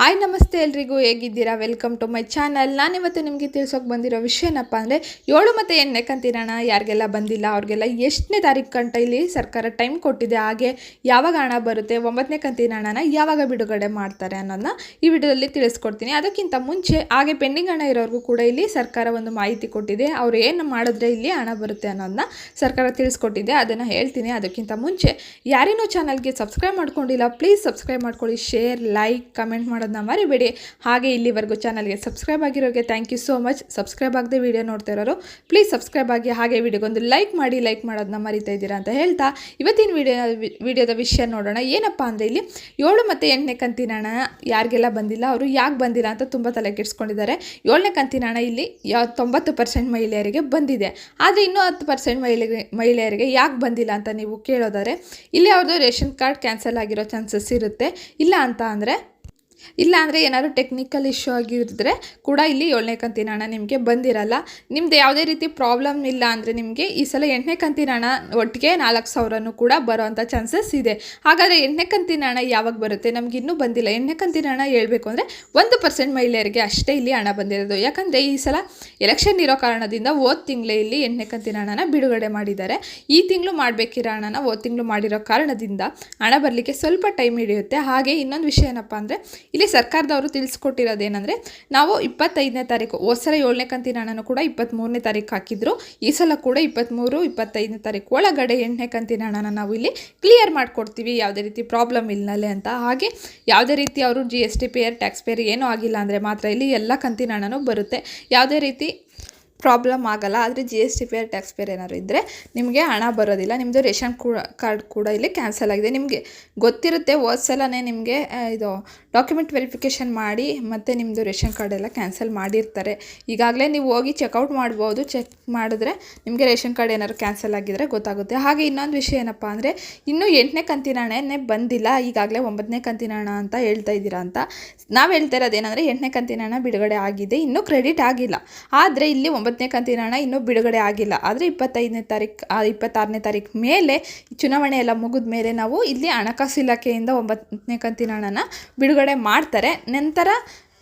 Hi, ನಮಸ್ತೆ ಎಲ್ರಿಗೂ ಹೇಗಿದ್ದೀರಾ? ವೆಲ್ಕಮ್ ಟು ಮೈ ಚಾನಲ್ ನಾನಿವತ್ತು ನಿಮಗೆ ತಿಳಿಸೋಕೆ ಬಂದಿರೋ ವಿಷಯ ಏನಪ್ಪ ಅಂದರೆ, ಏಳು ಮತ್ತು ಎಂಟನೇ ಕಂತಿರೋಣ ಯಾರಿಗೆಲ್ಲ ಬಂದಿಲ್ಲ, ಅವ್ರಿಗೆಲ್ಲ ಎಷ್ಟನೇ ತಾರೀಕು ಗಂಟ ಇಲ್ಲಿ ಸರ್ಕಾರ ಟೈಮ್ ಕೊಟ್ಟಿದೆ, ಹಾಗೆ ಯಾವಾಗ ಹಣ ಬರುತ್ತೆ, ಒಂಬತ್ತನೇ ಕಂತಿನ ಹಣನ ಯಾವಾಗ ಬಿಡುಗಡೆ ಮಾಡ್ತಾರೆ ಅನ್ನೋದನ್ನ ಈ ವಿಡಿಯೋದಲ್ಲಿ ತಿಳಿಸ್ಕೊಡ್ತೀನಿ. ಅದಕ್ಕಿಂತ ಮುಂಚೆ, ಹಾಗೆ ಪೆಂಡಿಂಗ್ ಹಣ ಇರೋರಿಗೂ ಕೂಡ ಇಲ್ಲಿ ಸರ್ಕಾರ ಒಂದು ಮಾಹಿತಿ ಕೊಟ್ಟಿದೆ, ಅವ್ರು ಏನು ಮಾಡಿದ್ರೆ ಇಲ್ಲಿ ಹಣ ಬರುತ್ತೆ ಅನ್ನೋದನ್ನ ಸರ್ಕಾರ ತಿಳಿಸ್ಕೊಟ್ಟಿದೆ, ಅದನ್ನು ಹೇಳ್ತೀನಿ. ಅದಕ್ಕಿಂತ ಮುಂಚೆ ಯಾರೇನೂ ಚಾನಲ್ಗೆ ಸಬ್ಸ್ಕ್ರೈಬ್ ಮಾಡ್ಕೊಂಡಿಲ್ಲ ಪ್ಲೀಸ್ ಸಬ್ಸ್ಕ್ರೈಬ್ ಮಾಡ್ಕೊಳ್ಳಿ ಶೇರ್ ಲೈಕ್ ಕಮೆಂಟ್ ಮಾಡೋದನ್ನ ಮರಿಬೇಡಿ. ಹಾಗೆ ಇಲ್ಲಿವರೆಗೂ ಚಾನಲ್ಗೆ subscribe ಆಗಿರೋರಿಗೆ thank you so much subscribe ಆಗದೆ ವಿಡಿಯೋ ನೋಡ್ತಾ ಇರೋರು ಪ್ಲೀಸ್ ಸಬ್ಸ್ಕ್ರೈಬ್ ಆಗಿ ಹಾಗೆ ವಿಡಿಯೋಗೊಂದು ಲೈಕ್ ಮಾಡಿ ಲೈಕ್ ಮಾಡೋದನ್ನ ಮರಿತಾ ಇದ್ದೀರಾ ಅಂತ ಹೇಳ್ತಾ ಇವತ್ತಿನ ವಿಡಿಯೋ ವಿಡಿಯೋದ ವಿಷಯ ನೋಡೋಣ. ಏನಪ್ಪ ಅಂದರೆ ಇಲ್ಲಿ ಏಳು ಮತ್ತು ಎಂಟನೇ ಕಂತಿನ ಹಣ ಯಾರಿಗೆಲ್ಲ ಬಂದಿಲ್ಲ, ಅವರು ಯಾಕೆ ಬಂದಿಲ್ಲ ಅಂತ ತುಂಬ ತಲೆ ಕೆಡಿಸ್ಕೊಂಡಿದ್ದಾರೆ. ಏಳನೇ ಕಂತಿನ ಹಣ ಇಲ್ಲಿ ತೊಂಬತ್ತು ಪರ್ಸೆಂಟ್ ಮಹಿಳೆಯರಿಗೆ ಬಂದಿದೆ. ಆದರೆ ಇನ್ನೂ ಹತ್ತು ಪರ್ಸೆಂಟ್ ಮಹಿಳೆಗೆ, ಮಹಿಳೆಯರಿಗೆ ಯಾಕೆ ಬಂದಿಲ್ಲ ಅಂತ ನೀವು ಕೇಳೋದಾದರೆ, ಇಲ್ಲಿ ಅವ್ರದ್ದು ರೇಷನ್ ಕಾರ್ಡ್ ಕ್ಯಾನ್ಸಲ್ ಆಗಿರೋ ಚಾನ್ಸಸ್ ಇರುತ್ತೆ. ಇಲ್ಲ ಅಂತ ಅಂದರೆ ಇಲ್ಲ ಅಂದರೆ ಏನಾದರೂ ಟೆಕ್ನಿಕಲ್ ಇಶ್ಯೂ ಆಗಿರಿದ್ರೆ ಕೂಡ ಇಲ್ಲಿ ಏಳನೇ ಕಂತಿನ ಹಣ ನಿಮಗೆ ಬಂದಿರಲ್ಲ. ನಿಮ್ಮದು ಯಾವುದೇ ರೀತಿ ಪ್ರಾಬ್ಲಮ್ ಇಲ್ಲ ಅಂದರೆ ನಿಮಗೆ ಈ ಸಲ ಎಂಟನೇ ಕಂತಿನ ಹಣ ಒಟ್ಟಿಗೆ ನಾಲ್ಕು ಸಾವಿರನೂ ಕೂಡ ಬರೋವಂಥ ಚಾನ್ಸಸ್ ಇದೆ. ಹಾಗಾದರೆ ಎಂಟನೇ ಕಂತಿನ ಹಣ ಯಾವಾಗ ಬರುತ್ತೆ? ನಮ್ಗೆ ಇನ್ನೂ ಬಂದಿಲ್ಲ. ಎಂಟನೇ ಕಂತಿನ ಹಣ ಹೇಳಬೇಕು ಅಂದರೆ ಒಂದು ಪರ್ಸೆಂಟ್ ಮಹಿಳೆಯರಿಗೆ ಅಷ್ಟೇ ಇಲ್ಲಿ ಹಣ ಬಂದಿರೋದು. ಯಾಕಂದರೆ ಈ ಸಲ ಎಲೆಕ್ಷನ್ ಇರೋ ಕಾರಣದಿಂದ ಓದ್ ತಿಂಗಳೇ ಇಲ್ಲಿ ಎಂಟನೇ ಕಂತಿನ ಹಣನ ಬಿಡುಗಡೆ ಮಾಡಿದ್ದಾರೆ. ಈ ತಿಂಗಳು ಮಾಡಬೇಕಿರೋ ಹಣನ ಓದ್ ತಿಂಗಳು ಮಾಡಿರೋ ಕಾರಣದಿಂದ ಹಣ ಬರಲಿಕ್ಕೆ ಸ್ವಲ್ಪ ಟೈಮ್ ಹಿಡಿಯುತ್ತೆ. ಹಾಗೆ ಇನ್ನೊಂದು ವಿಷಯ ಏನಪ್ಪ ಅಂದರೆ ಇಲ್ಲಿ ಸರ್ಕಾರದವರು ತಿಳಿಸ್ಕೊಟ್ಟಿರೋದೇನೆಂದರೆ, ನಾವು ಇಪ್ಪತ್ತೈದನೇ ತಾರೀಕು ಹೋದ ಸಲ ಏಳನೇ ಕಂತಿನ ಹಣನೂ ಕೂಡ ಇಪ್ಪತ್ತ್ಮೂರನೇ ತಾರೀಕು ಹಾಕಿದ್ರು. ಈ ಸಲ ಕೂಡ ಇಪ್ಪತ್ತ್ಮೂರು ಇಪ್ಪತ್ತೈದನೇ ತಾರೀಕು ಒಳಗಡೆ ಎಂಟನೇ ಕಂತಿನ ಹಣನ ನಾವು ಇಲ್ಲಿ ಕ್ಲಿಯರ್ ಮಾಡಿಕೊಡ್ತೀವಿ. ಯಾವುದೇ ರೀತಿ ಪ್ರಾಬ್ಲಮ್ ಇಲ್ಲನಲ್ಲೇ ಅಂತ. ಹಾಗೆ ಯಾವುದೇ ರೀತಿ ಅವರು G S T payer tax payer ಏನೂ ಆಗಿಲ್ಲ ಅಂದರೆ ಮಾತ್ರ ಇಲ್ಲಿ ಎಲ್ಲ ಕಂತಿನ ಹಣನೂ ಬರುತ್ತೆ. ಯಾವುದೇ ರೀತಿ ಪ್ರಾಬ್ಲಮ್ ಆಗಲ್ಲ, ಆದರೆ G S T payer tax payer ಏನಾದ್ರು ಇದ್ದರೆ ನಿಮಗೆ ಹಣ ಬರೋದಿಲ್ಲ ನಿಮ್ಮದು ರೇಷನ್ ಕೂಡ, ಕಾರ್ಡ್ ಕೂಡ ಇಲ್ಲಿ ಕ್ಯಾನ್ಸಲ್ ಆಗಿದೆ. ನಿಮಗೆ ಗೊತ್ತಿರುತ್ತೆ, ಹೋದ ಸಲನೇ ನಿಮಗೆ ಇದು ಡಾಕ್ಯುಮೆಂಟ್ ವೆರಿಫಿಕೇಷನ್ ಮಾಡಿ ಮತ್ತು ನಿಮ್ಮದು ರೇಷನ್ ಕಾರ್ಡ್ ಎಲ್ಲ ಕ್ಯಾನ್ಸಲ್ ಮಾಡಿರ್ತಾರೆ. ಈಗಾಗಲೇ ನೀವು ಹೋಗಿ ಚೆಕ್ಔಟ್ ಮಾಡ್ಬೋದು ಚೆಕ್ ಮಾಡಿದ್ರೆ ನಿಮಗೆ ರೇಷನ್ ಕಾರ್ಡ್ ಏನಾದ್ರು ಕ್ಯಾನ್ಸಲ್ ಆಗಿದ್ರೆ ಗೊತ್ತಾಗುತ್ತೆ. ಹಾಗೆ ಇನ್ನೊಂದು ವಿಷಯ ಏನಪ್ಪ ಅಂದರೆ, ಇನ್ನೂ ಎಂಟನೇ ಕಂತಿನ ಹಣನೇ ಬಂದಿಲ್ಲ, ಈಗಾಗಲೇ ಒಂಬತ್ತನೇ ಕಂತಿನ ಹಣ ಅಂತ ಹೇಳ್ತಾ ಇದ್ದೀರಾ ಅಂತ. ನಾವು ಹೇಳ್ತಾ ಇರೋದೇನೆಂದರೆ ಎಂಟನೇ ಕಂತಿನ ಹಣ ಬಿಡುಗಡೆ ಆಗಿದೆ, ಇನ್ನೂ ಕ್ರೆಡಿಟ್ ಆಗಿಲ್ಲ. ಆದರೆ ಇಲ್ಲಿ ಒಂಬತ್ತನೇ ಕಂತಿನ ಹಣ ಇನ್ನೂ ಬಿಡುಗಡೆ ಆಗಿಲ್ಲ. ಆದರೆ ಇಪ್ಪತ್ತೈದನೇ ತಾರೀಕು ಇಪ್ಪತ್ತಾರನೇ ತಾರೀಕು ಮೇಲೆ ಚುನಾವಣೆ ಎಲ್ಲ ಮುಗಿದ ಮೇಲೆ ನಾವು ಇಲ್ಲಿ ಹಣಕಾಸು ಇಲಾಖೆಯಿಂದ ಒಂಬತ್ತನೇ ಕಂತಿನ ಹಣನ ಬಿಡುಗಡೆ ಮಾಡ್ತಾರೆ. ನಂತರ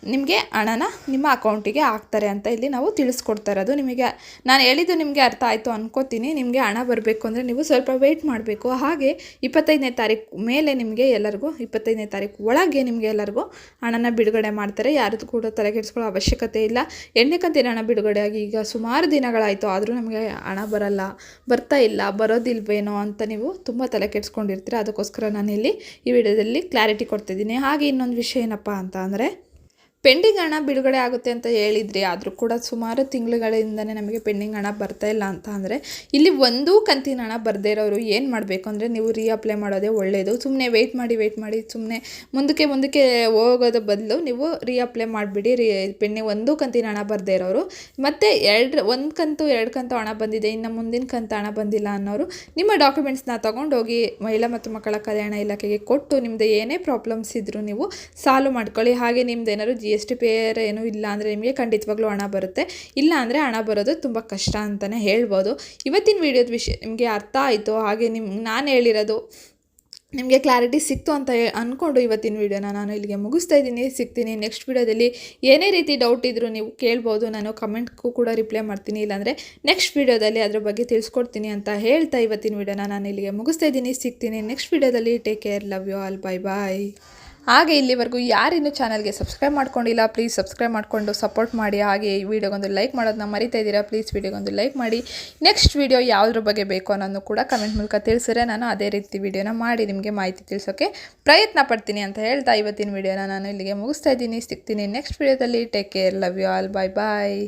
ನಿಮಗೆ ಹಣನ ನಿಮ್ಮ ಅಕೌಂಟಿಗೆ ಹಾಕ್ತಾರೆ ಅಂತ ಇಲ್ಲಿ ನಾವು ತಿಳಿಸ್ಕೊಡ್ತಾ ಇರೋದು. ನಿಮಗೆ, ನಾನು ಹೇಳಿದ್ದು ನಿಮಗೆ ಅರ್ಥ ಆಯಿತು ಅನ್ಕೋತೀನಿ. ನಿಮಗೆ ಹಣ ಬರಬೇಕು ಅಂದರೆ ನೀವು ಸ್ವಲ್ಪ ವೆಯ್ಟ್ ಮಾಡಬೇಕು. ಹಾಗೆ ಇಪ್ಪತ್ತೈದನೇ ತಾರೀಕು ಮೇಲೆ ನಿಮಗೆ ಎಲ್ಲರಿಗೂ, ಇಪ್ಪತ್ತೈದನೇ ತಾರೀಕು ಒಳಗೆ ನಿಮಗೆ ಎಲ್ಲರಿಗೂ ಹಣನ ಬಿಡುಗಡೆ ಮಾಡ್ತಾರೆ. ಯಾರದ್ದು ಕೂಡ ತಲೆ ಕೆಡಿಸ್ಕೊಳ್ಳೋ ಅವಶ್ಯಕತೆ ಇಲ್ಲ. ಎಣ್ಣೆ ಕಂತಿನ ಹಣ ಬಿಡುಗಡೆಯಾಗಿ ಈಗ ಸುಮಾರು ದಿನಗಳಾಯಿತು. ಆದರೂ ನಮಗೆ ಹಣ ಬರಲ್ಲ, ಬರ್ತಾ ಇಲ್ಲ, ಬರೋದಿಲ್ವೇನೋ ಅಂತ ನೀವು ತುಂಬ ತಲೆ ಕೆಡಿಸ್ಕೊಂಡಿರ್ತೀರ ಅದಕ್ಕೋಸ್ಕರ ನಾನು ಇಲ್ಲಿ ಈ ವಿಡಿಯೋದಲ್ಲಿ ಕ್ಲಾರಿಟಿ ಕೊಡ್ತಿದ್ದೀನಿ. ಹಾಗೆ ಇನ್ನೊಂದು ವಿಷಯ ಏನಪ್ಪ ಅಂತ ಅಂದರೆ ಪೆಂಡಿಂಗ್ ಹಣ ಬಿಡುಗಡೆ ಆಗುತ್ತೆ ಅಂತ ಹೇಳಿದ್ರಿ ಆದರೂ ಕೂಡ ಸುಮಾರು ತಿಂಗಳುಗಳಿಂದಲೇ ನಮಗೆ ಪೆಂಡಿಂಗ್ ಹಣ ಬರ್ತಾ ಇಲ್ಲ ಅಂತ ಅಂದರೆ ಇಲ್ಲಿ ಒಂದೂ ಕಂತಿನ ಹಣ ಬರದೇ ಇರೋರು ಏನು ಮಾಡಬೇಕು ಅಂದರೆ ನೀವು ರೀಅಪ್ಲೈ ಮಾಡೋದೇ ಒಳ್ಳೆಯದು ಸುಮ್ಮನೆ ವೆಯ್ಟ್ ಮಾಡಿ ವೆಯ್ಟ್ ಮಾಡಿ ಸುಮ್ಮನೆ ಮುಂದಕ್ಕೆ ಮುಂದಕ್ಕೆ ಹೋಗೋದ ಬದಲು ನೀವು ರೀಅಪ್ಲೈ ಮಾಡಿಬಿಡಿ. ರೀ ಪೆಂಡಿಂಗ್ ಒಂದೂ ಕಂತಿನ ಹಣ ಬರದೇ ಇರೋರು. ಮತ್ತು ಎರಡು, ಒಂದು ಕಂತು, ಎರಡು ಕಂತು ಹಣ ಬಂದಿದೆ, ಇನ್ನು ಮುಂದಿನ ಕಂತು ಹಣ ಬಂದಿಲ್ಲ ಅನ್ನೋರು ನಿಮ್ಮ ಡಾಕ್ಯುಮೆಂಟ್ಸ್ನ ತೊಗೊಂಡೋಗಿ ಮಹಿಳಾ ಮತ್ತು ಮಕ್ಕಳ ಕಲ್ಯಾಣ ಇಲಾಖೆಗೆ ಕೊಟ್ಟು ನಿಮ್ಮದು ಏನೇ ಪ್ರಾಬ್ಲಮ್ಸ್ ಇದ್ದರೂ ನೀವು ಸಾಲ್ವ್ ಮಾಡ್ಕೊಳ್ಳಿ. ಹಾಗೆ ನಿಮ್ದು ಏನಾದ್ರು ಜಿ ಎಸ್ ಟಿ ಇಲ್ಲ ಅಂದರೆ ನಿಮಗೆ ಖಂಡಿತವಾಗ್ಲೂ ಹಣ ಬರುತ್ತೆ. ಇಲ್ಲ ಅಂದರೆ ಹಣ ಬರೋದು ತುಂಬ ಕಷ್ಟ ಅಂತಲೇ ಹೇಳ್ಬೋದು. ಇವತ್ತಿನ ವಿಡಿಯೋದ ವಿಷಯ ನಿಮಗೆ ಅರ್ಥ ಆಯಿತು. ಹಾಗೆ ನಿಮ್ಗೆ ನಾನು ಹೇಳಿರೋದು ನಿಮಗೆ ಕ್ಲಾರಿಟಿ ಸಿಕ್ತು ಅಂತ ಅಂದ್ಕೊಂಡು ಇವತ್ತಿನ ವೀಡಿಯೋನ ನಾನು ಇಲ್ಲಿಗೆ ಮುಗಿಸ್ತಾ ಇದ್ದೀನಿ. ಸಿಗ್ತೀನಿ ನೆಕ್ಸ್ಟ್ ವೀಡಿಯೋದಲ್ಲಿ. ಏನೇ ರೀತಿ ಡೌಟ್ ಇದ್ದರೂ ನೀವು ಕೇಳ್ಬೋದು. ನಾನು ಕಮೆಂಟ್ಗೂ ಕೂಡ ರಿಪ್ಲೈ ಮಾಡ್ತೀನಿ. ಇಲ್ಲಾಂದರೆ ನೆಕ್ಸ್ಟ್ ವೀಡಿಯೋದಲ್ಲಿ ಅದ್ರ ಬಗ್ಗೆ ತಿಳಿಸ್ಕೊಡ್ತೀನಿ ಅಂತ ಹೇಳ್ತಾ ಇವತ್ತಿನ ವೀಡಿಯೋನ ನಾನು ಇಲ್ಲಿಗೆ ಮುಗಿಸ್ತಾ ಇದ್ದೀನಿ. ಸಿಗ್ತೀನಿ ನೆಕ್ಸ್ಟ್ ವೀಡಿಯೋದಲ್ಲಿ. Take care love you all bye bye ಹಾಗೆ ಇಲ್ಲಿವರೆಗೂ ಯಾರಿನ್ನೂ ಚಾನಲ್ಗೆ ಸಬ್ಸ್ಕ್ರೈಬ್ ಮಾಡ್ಕೊಂಡಿಲ್ಲ ಪ್ಲೀಸ್ ಸಬ್ಸ್ಕ್ರೈಬ್ ಮಾಡಿಕೊಂಡು ಸಪೋರ್ಟ್ ಮಾಡಿ. ಹಾಗೆ ಈ ವಿಡಿಯೋಗೊಂದು ಲೈಕ್ ಮಾಡೋದನ್ನ ಮರಿತಾ ಇದ್ದೀರಾ ಪ್ಲೀಸ್ ವಿಡಿಯೋಗೊಂದು ಲೈಕ್ ಮಾಡಿ. ನೆಕ್ಸ್ಟ್ ವಿಡಿಯೋ ಯಾವುದ್ರ ಬಗ್ಗೆ ಬೇಕು ಅನ್ನೋದು ಕೂಡ ಕಮೆಂಟ್ ಮೂಲಕ ತಿಳಿಸಿದ್ರೆ ನಾನು ಅದೇ ರೀತಿ ವಿಡಿಯೋನ ಮಾಡಿ ನಿಮಗೆ ಮಾಹಿತಿ ತಿಳಿಸೋಕ್ಕೆ ಪ್ರಯತ್ನ ಪಡ್ತೀನಿ ಅಂತ ಹೇಳ್ತಾ ಇವತ್ತಿನ ವೀಡಿಯೋನ ನಾನು ಇಲ್ಲಿಗೆ ಮುಗಿಸ್ತಾ ಇದ್ದೀನಿ. ಸಿಗ್ತೀನಿ ನೆಕ್ಸ್ಟ್ ವಿಡಿಯೋದಲ್ಲಿ take care love you all bye bye